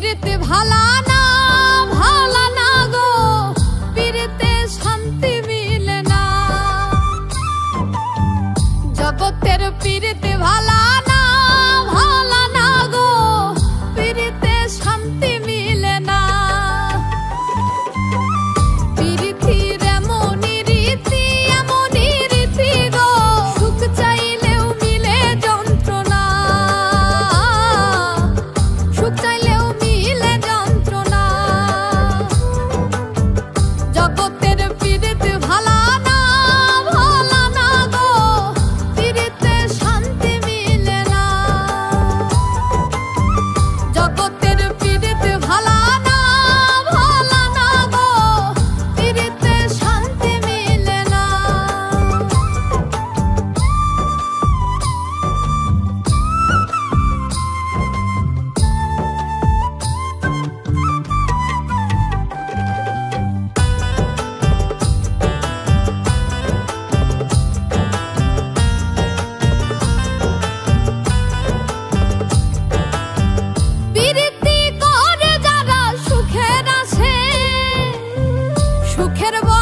পিরিতে ভালা না ভালা না গো। শান্তি মিলে না। জগতের পিরিতে forget about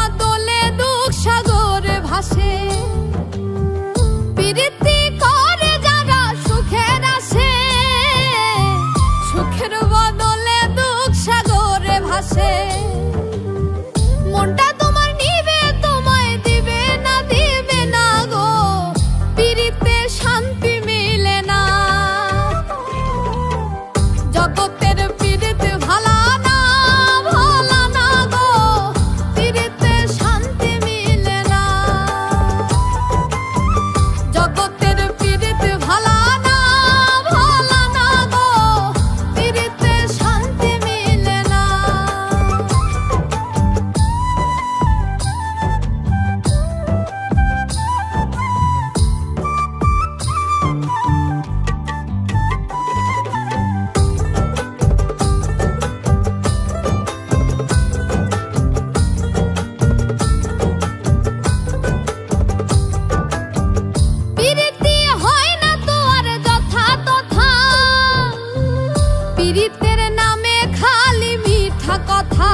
পিরিতের নামে খালি মিঠা কথা।